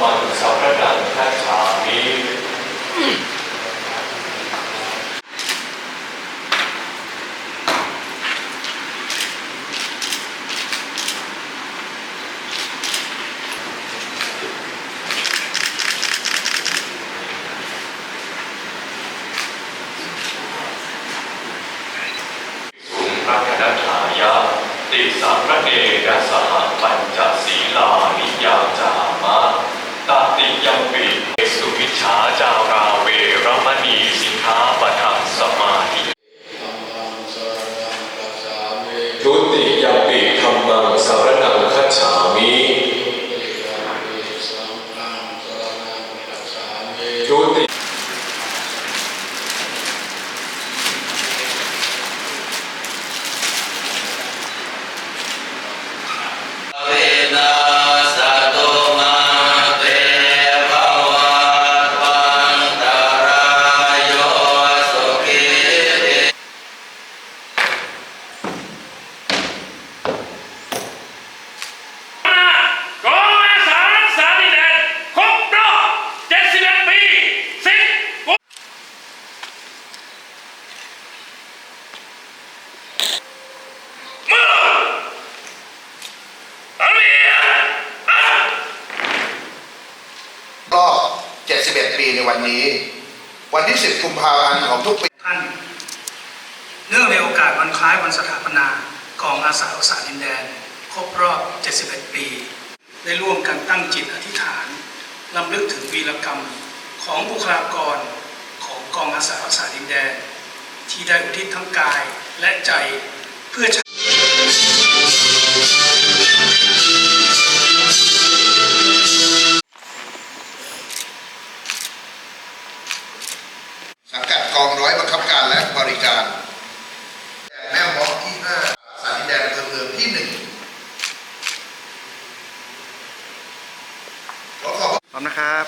มังสารนังคัจฉามิสุงพระคณถายะติสาระเนนะสหปัญจศีลานิ ทุติยมปิธรรมังสารนังคัจฉามิทุติ เวนัสตุมาเตภวัตวันตรายโยสุขิติ กองอาสารักษาดินแดนครบรอบ71 ปีสิบกุมมืออาเมียอะ รอบ 71 ปีในวันนี้ วันที่ 10 กุมภาพันธ์ของทุกปีท่านเนื่องในโอกาสวันคล้ายวันสถาปนากองอาสารักษาดินแดน ครบรอบ 71 ปี ได้ร่วมกันตั้งจิตอธิษฐานลำลึกถึงวีรกรรมของบุคลากรของกองอาสารักษาดินแดน ที่ได้อุทิศทั้งกายและใจเพื่อ สังกัดกองร้อยบังคับการและบริการแม่หมอที่5สาดินแดนอำเภอเมืองที่1ขอขอบพร้อมนะครับ